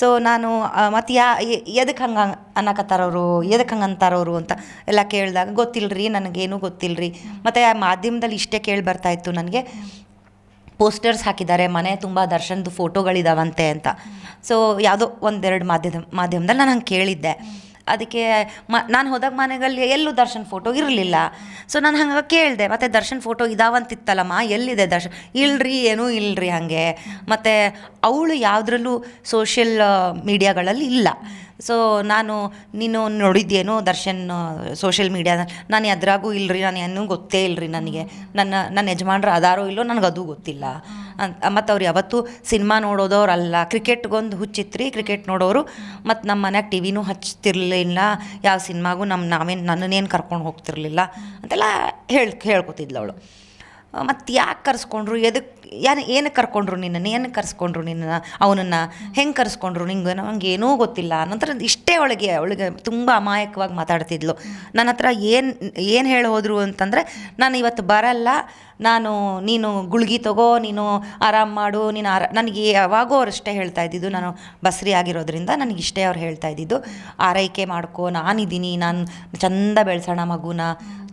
So ನಾನು ಮತ್ತು ಯಾ ಎದಕ್ಕೆ ಹಂಗೆ ಅನ್ನಕತ್ತಾರವರು ಎದಕ್ಕೆ ಹಂಗೆ ಅಂತಾರವರು ಅಂತ ಎಲ್ಲ ಕೇಳಿದಾಗ ಗೊತ್ತಿಲ್ಲರಿ ನನಗೇನು ಗೊತ್ತಿಲ್ಲರಿ ಮತ್ತು ಆ ಮಾಧ್ಯಮದಲ್ಲಿ ಇಷ್ಟೇ ಕೇಳಿ ಬರ್ತಾಯಿತ್ತು ನನಗೆ. ಪೋಸ್ಟರ್ಸ್ ಹಾಕಿದ್ದಾರೆ, ಮನೆ ತುಂಬ ದರ್ಶನ್ದು ಫೋಟೋಗಳಿದಾವಂತೆ ಅಂತ. ಸೊ ಯಾವುದೋ ಒಂದೆರಡು ಮಾಧ್ಯಮ ಮಾಧ್ಯಮದಲ್ಲಿ ನಾನು ಹಂಗೆ ಕೇಳಿದ್ದೆ. ಅದಕ್ಕೆ ಮ, ನಾನು ಹೋದಾಗ ಮನೆಗಳಲ್ಲಿ ಎಲ್ಲೂ ದರ್ಶನ್ ಫೋಟೋ ಇರಲಿಲ್ಲ. ಸೊ ನಾನು ಹಂಗೆ ಕೇಳಿದೆ, ಮತ್ತು ದರ್ಶನ್ ಫೋಟೋ ಇದಾವಂತಿತ್ತಲ್ಲಮ್ಮ, ಎಲ್ಲಿದೆ ದರ್ಶನ್? ಇಲ್ರಿ, ಏನೂ ಇಲ್ರಿ ಹಾಗೆ. ಮತ್ತು ಅವಳು ಯಾವುದ್ರಲ್ಲೂ ಸೋಷಿಯಲ್ ಮೀಡಿಯಾಗಳಲ್ಲಿ ಇಲ್ಲ. ಸೊ ನಾನು, ನೀನು ನೋಡಿದ್ದೇನು ದರ್ಶನ್ ಸೋಷಿಯಲ್ ಮೀಡಿಯಾದ ನಾನು ಅದ್ರಾಗೂ ಇಲ್ರಿ, ನಾನು ಏನೂ ಗೊತ್ತೇ ಇಲ್ರಿ ನನಗೆ. ನನ್ನ ನನ್ನ ಯಜಮಾನ್ರು ಅದಾರೋ ಇಲ್ಲೋ ನನಗೆ ಗೊತ್ತಿಲ್ಲ. ಅಂತ, ಮತ್ತು ಅವ್ರು ಯಾವತ್ತೂ ಸಿನಿಮಾ ನೋಡೋದವ್ರಲ್ಲ. ಕ್ರಿಕೆಟ್ಗೊಂದು ಹುಚ್ಚಿತ್ರಿ, ಕ್ರಿಕೆಟ್ ನೋಡೋರು, ಮತ್ತು ನಮ್ಮ ಮನ್ಯಾಗ ಟಿ ವಿನೂ ಹಚ್ತಿರ್ಲಿಲ್ಲ. ಯಾವ ಸಿನಿಮಾಗೂ ನಮ್ಮ ನಾವೇನು, ನನ್ನನ್ನೇನು ಕರ್ಕೊಂಡು ಹೋಗ್ತಿರ್ಲಿಲ್ಲ ಅಂತೆಲ್ಲ ಹೇಳಿ, ಹೇಳ್ಕೊತಿದ್ಲು ಅವಳು. ಮತ್ತು ಯಾಕೆ ಕರೆಸ್ಕೊಂಡ್ರು ಎದಕ್ಕೆ ಯಾರು ಏನು ಕರ್ಕೊಂಡ್ರು ನಿನ್ನನ್ನು ಏನು ಕರೆಸ್ಕೊಂಡ್ರು ನಿನ್ನ ಅವನನ್ನು, ಹೆಂಗೆ ಕರೆಸ್ಕೊಂಡ್ರು ನಿಂಗೆ ಏನೂ ಗೊತ್ತಿಲ್ಲ. ನಂತರ ಇಷ್ಟೇ ಒಳಗೆ ಅವಳಿಗೆ ತುಂಬ ಅಮಾಯಕವಾಗಿ ಮಾತಾಡ್ತಿದ್ಲು. ನನ್ನ ಹತ್ರ ಏನು ಏನು ಹೇಳಿ ಹೋದರು ಅಂತಂದರೆ, ನಾನು ಇವತ್ತು ಬರಲ್ಲ ನಾನು, ನೀನು ಗುಳ್ಗಿ ತಗೋ, ನೀನು ಆರಾಮ್ ಮಾಡು, ನೀನು ಆರಾ, ನನಗೆ ಯಾವಾಗೋ ಅವ್ರು ಇಷ್ಟೇ ಹೇಳ್ತಾ ಇದ್ದಿದ್ದು. ನಾನು ಬಸ್ರಿ ಆಗಿರೋದ್ರಿಂದ ನನಗೆ ಇಷ್ಟೇ ಅವ್ರು ಹೇಳ್ತಾ ಇದ್ದಿದ್ದು. ಆರೈಕೆ ಮಾಡ್ಕೊ, ನಾನಿದ್ದೀನಿ, ನಾನು ಚಂದ ಬೆಳೆಸೋಣ ಮಗುನ,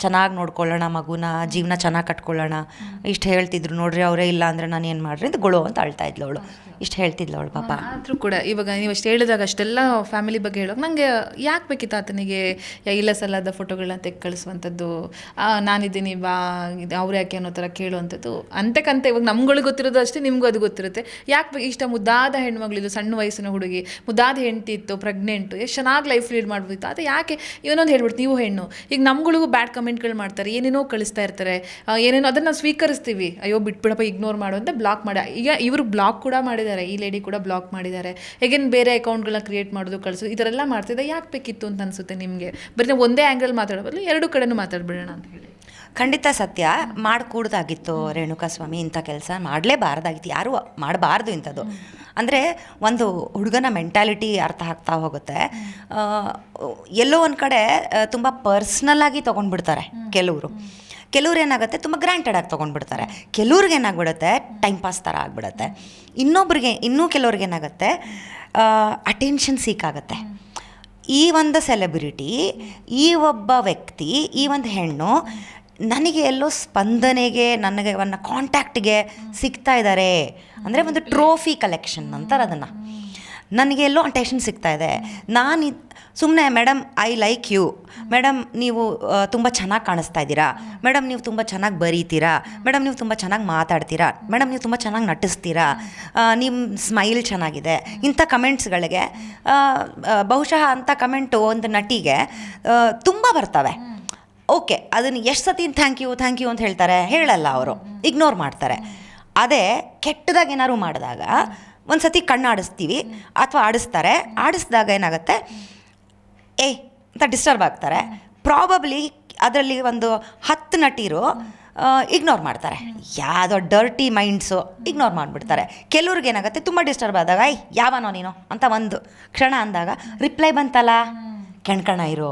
ಚೆನ್ನಾಗಿ ನೋಡ್ಕೊಳ್ಳೋಣ ಮಗುನ, ಜೀವನ ಚೆನ್ನಾಗಿ ಕಟ್ಕೊಳ್ಳೋಣ. ಇಷ್ಟು ಹೇಳ್ತಿದ್ರು ನೋಡ್ರಿ, ಅವರೇ ಇಲ್ಲ ಅಂದರೆ ನಾನು ಏನು ಮಾಡ್ರಿ ಅಂತ ಗೊಳು ಅಂತ ಅಳ್ತಾ ಇದ್ಲು ಅವಳು. ಇಷ್ಟು ಹೇಳ್ತಿದ್ಲು ಅವಳು ಪಾಪ. ಆದರೂ ಕೂಡ ಇವಾಗ ನೀವು ಅಷ್ಟು ಹೇಳಿದಾಗ ಅಷ್ಟೆಲ್ಲ ಫ್ಯಾಮಿಲಿ ಬಗ್ಗೆ ಹೇಳೋಕೆ ನನಗೆ ಯಾಕೆ ಬೇಕಿತ್ತು ಆತನಿಗೆ? ಇಲ್ಲ ಸಲ್ಲದ ಫೋಟೋಗಳನ್ನ ತೆಗೆ ಕಳಿಸುವಂಥದ್ದು ನಾನಿದ್ದೀನಿ, ಬಾ ಅವ್ರು ಯಾಕೆ ಅನ್ನೋ ಥರ ಕೇಳುವಂಥದ್ದು. ಅಂತೆಕಂತೆ ಇವಾಗ ನಮ್ಗಳಿಗೆ ಗೊತ್ತಿರೋದು ಅಷ್ಟೇ, ನಿಮಗೂ ಅದು ಗೊತ್ತಿರುತ್ತೆ. ಯಾಕೆ ಇಷ್ಟ ಮುದ್ದಾದ ಹೆಣ್ಮಗಳಿದ್ದು ಸಣ್ಣ ವಯಸ್ಸಿನ ಹುಡುಗಿ, ಮುದ್ದಾದ ಹೆಂಡತಿ ಇತ್ತು ಪ್ರೆಗ್ನೆಂಟು ಎಷ್ಟು ಚೆನ್ನಾಗಿ ಲೈಫ್ ಲೀಡ್ ಮಾಡ್ಬೋದಿತ್ತು ಅದು ಯಾಕೆ? ಇವನೊಂದು ಹೇಳ್ಬಿಡ್ತು, ನೀವು ಹೆಣ್ಣು. ಈಗ ನಮ್ಗಳಿಗೂ ಬ್ಯಾಡ್ ಕಮೆಂಟ್ಗಳು ಮಾಡ್ತಾರೆ, ಏನೇನೋ ಕಳಿಸ್ತಾ ಇರ್ತಾರೆ. ಏನೇನೋ ಅದನ್ನು ಸ್ವೀಕರಿಸ್ತೀವಿ. ಅಯ್ಯೋ, ಬಿಟ್ಬಿಡಪ್ಪ ಇಗ್ನೋರ್ ಮಾಡು ಅಂತ ಬ್ಲಾಕ್ ಮಾಡಿ. ಈಗ ಇವರು ಬ್ಲಾಕ್ ಕೂಡ ಮಾಡಿದ್ದಾರೆ, ಈ ಲೇಡಿ ಕೂಡ ಬ್ಲಾಕ್ ಮಾಡಿದ್ದಾರೆ. ಹೇಗೇನು ಬೇರೆ ಅಕೌಂಟ್ಗಳನ್ನ ಕ್ರಿಯೇಟ್ ಮಾಡೋದು, ಕಳಿಸೋದು, ಈ ಥರ ಎಲ್ಲ ಮಾಡ್ತಿದ್ದೆ ಯಾಕೆ ಬೇಕಿತ್ತು ಅಂತ ಅನಿಸುತ್ತೆ ನಿಮಗೆ? ಬರೀ ಒಂದೇ ಆ್ಯಂಗಲ್ ಮಾತಾಡೋ ಬದಲು ಎರಡು ಕಡೆನೂ ಮಾತಾಡ್ಬಿಡೋಣ ಅಂತ ಹೇಳಿ. ಖಂಡಿತ ಸತ್ಯ. ಮಾಡಿಕೂಡ್ದಾಗಿತ್ತು ರೇಣುಕಾ ಸ್ವಾಮಿ ಇಂಥ ಕೆಲಸ ಮಾಡಲೇಬಾರ್ದಾಗಿತ್ತು. ಯಾರೂ ಮಾಡಬಾರ್ದು ಇಂಥದ್ದು. ಅಂದರೆ ಒಂದು ಹುಡುಗನ ಮೆಂಟ್ಯಾಲಿಟಿ ಅರ್ಥ ಆಗ್ತಾ ಹೋಗುತ್ತೆ. ಎಲ್ಲೋ ಒಂದು ಕಡೆ ತುಂಬ ಪರ್ಸ್ನಲ್ಲಾಗಿ ತೊಗೊಂಡ್ಬಿಡ್ತಾರೆ ಕೆಲವರು. ಕೆಲವ್ರು ಏನಾಗುತ್ತೆ, ತುಂಬ ಗ್ರ್ಯಾಂಟೆಡ್ ಆಗಿ ತೊಗೊಂಡ್ಬಿಡ್ತಾರೆ. ಕೆಲವ್ರಿಗೆ ಏನಾಗ್ಬಿಡುತ್ತೆ, ಟೈಮ್ ಪಾಸ್ ಥರ ಆಗಿಬಿಡುತ್ತೆ. ಇನ್ನೊಬ್ರಿಗೆ, ಇನ್ನೂ ಕೆಲವ್ರಿಗೆ ಏನಾಗುತ್ತೆ ಅಟೆನ್ಷನ್ ಸೀಕ್ ಆಗುತ್ತೆ. ಈ ಒಂದು ಸೆಲೆಬ್ರಿಟಿ, ಈ ಒಬ್ಬ ವ್ಯಕ್ತಿ, ಈ ಒಂದು ಹೆಣ್ಣು ನನಗೆ ಎಲ್ಲೋ ಸ್ಪಂದನೆಗೆ, ನನಗೆ ಒನ್ನ ಕಾಂಟ್ಯಾಕ್ಟ್ಗೆ ಸಿಗ್ತಾ ಇದ್ದಾರೆ ಅಂದರೆ ಒಂದು ಟ್ರೋಫಿ ಕಲೆಕ್ಷನ್ ಅಂತಾರೆ ಅದನ್ನು. ನನಗೆ ಎಲ್ಲೋ ಅಟೆನ್ಷನ್ ಸಿಗ್ತಾ ಇದೆ. ನಾನು ಸುಮ್ಮನೆ madam I like you. Madam ನೀವು ತುಂಬ ಚೆನ್ನಾಗಿ ಕಾಣಿಸ್ತಾ ಇದ್ದೀರಾ. ಮೇಡಮ್ ನೀವು ತುಂಬ ಚೆನ್ನಾಗಿ ಬರೀತೀರಾ. ಮೇಡಮ್ ನೀವು ತುಂಬ ಚೆನ್ನಾಗಿ ಮಾತಾಡ್ತೀರಾ. ಮೇಡಮ್ ನೀವು ತುಂಬ ಚೆನ್ನಾಗಿ ನಟಿಸ್ತೀರಾ. ನಿಮ್ಮ ಸ್ಮೈಲ್ ಚೆನ್ನಾಗಿದೆ. ಇಂಥ ಕಮೆಂಟ್ಸ್ಗಳಿಗೆ ಬಹುಶಃ ಅಂಥ ಕಮೆಂಟು ಒಂದು ನಟಿಗೆ ತುಂಬ ಬರ್ತವೆ. ಓಕೆ ಅದನ್ನು ಎಷ್ಟು ಸತಿ ಥ್ಯಾಂಕ್ ಯು ಥ್ಯಾಂಕ್ ಯು ಅಂತ ಹೇಳ್ತಾರೆ? ಹೇಳಲ್ಲ ಅವರು. ಇಗ್ನೋರ್ ಮಾಡ್ತಾರೆ. ಅದೇ ಕೆಟ್ಟದಾಗ ಏನಾದ್ರು ಮಾಡಿದಾಗ ಒಂದು ಸತಿ ಕಣ್ಣು ಆಡಿಸ್ತೀವಿ ಅಥವಾ ಆಡಿಸ್ತಾರೆ. ಆಡಿಸಿದಾಗ ಏನಾಗುತ್ತೆ? ಏಯ್ ಅಂತ ಡಿಸ್ಟರ್ಬ್ ಆಗ್ತಾರೆ. ಪ್ರಾಬಬ್ಲಿ ಅದರಲ್ಲಿ ಒಂದು ಹತ್ತು ನಟಿರು ಇಗ್ನೋರ್ ಮಾಡ್ತಾರೆ. ಯಾವುದೋ ಡರ್ಟಿ ಮೈಂಡ್ಸು ಇಗ್ನೋರ್ ಮಾಡಿಬಿಡ್ತಾರೆ. ಕೆಲವ್ರಿಗೆ ಏನಾಗುತ್ತೆ? ತುಂಬ ಡಿಸ್ಟರ್ಬ್ ಆದಾಗ ಐ ಯಾವನೋ ನೀನು? ಅಂತ ಒಂದು ಕ್ಷಣ ಅಂದಾಗ ರಿಪ್ಲೈ ಬಂತಲ್ಲ? ಕೆಣ್ಕಣ ಇರು.